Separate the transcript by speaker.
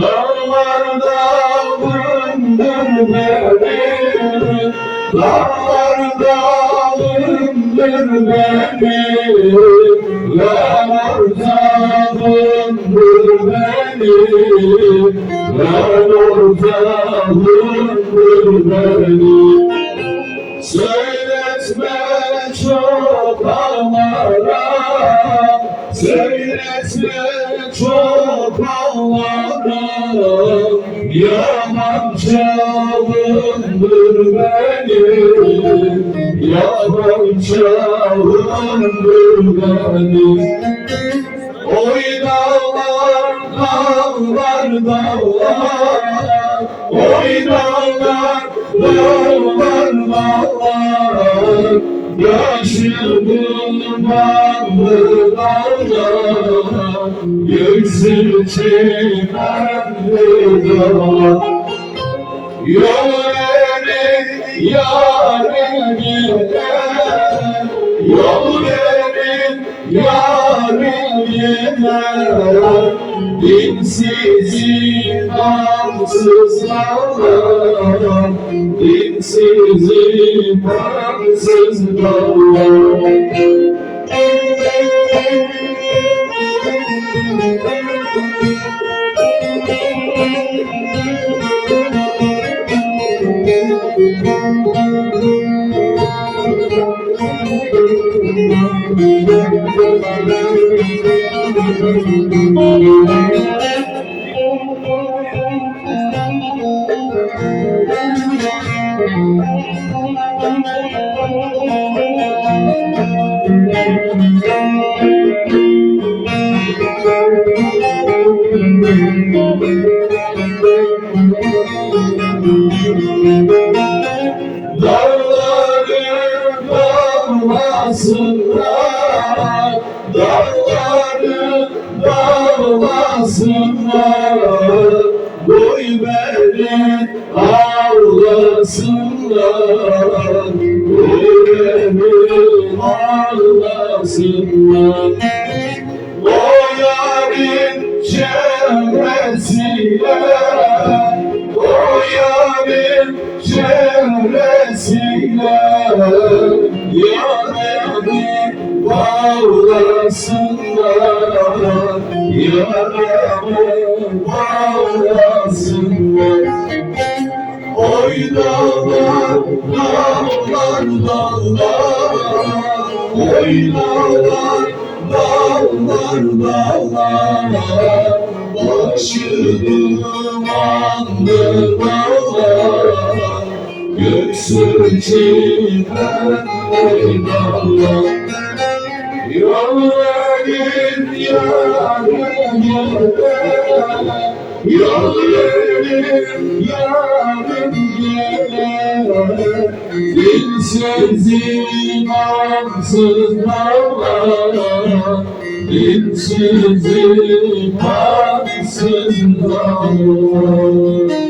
Speaker 1: Dağlarda bulundur beni Dağlarda bulundur beni. Yağmurda bulundur beni Yağmurda bulundur beni. Söyle Söyletme çok ağlara Söyletme çok ağlara Yaman çalındır beni. Yaman çalındır beni. Oy dağlar, dağlar, dağlar Oy dağlar, dağlar, dağlar Yaşlı dumanlı dağlar Yüksü çimenli dağlar Yol verin yarın gider Yol verin yarın gider Dinsiz imansız dağlar Dinsiz dağlasınlar Dağları dağlasınlar Boy verin ağlasınlar Boy verin ağlasınlar. O yarın çevresiyle O yarın çevresiyle Yarını bağlasınlar Oy dağlar, dağlar, dağlar Oy dağlar, dağlar, dağlar Başı dumanlı dağlar Göksü çimenli dağlar Yol verin yarın gelir Yol verin yarın gelir Dilsiz imansız dağlar Dilsiz imansız dağlar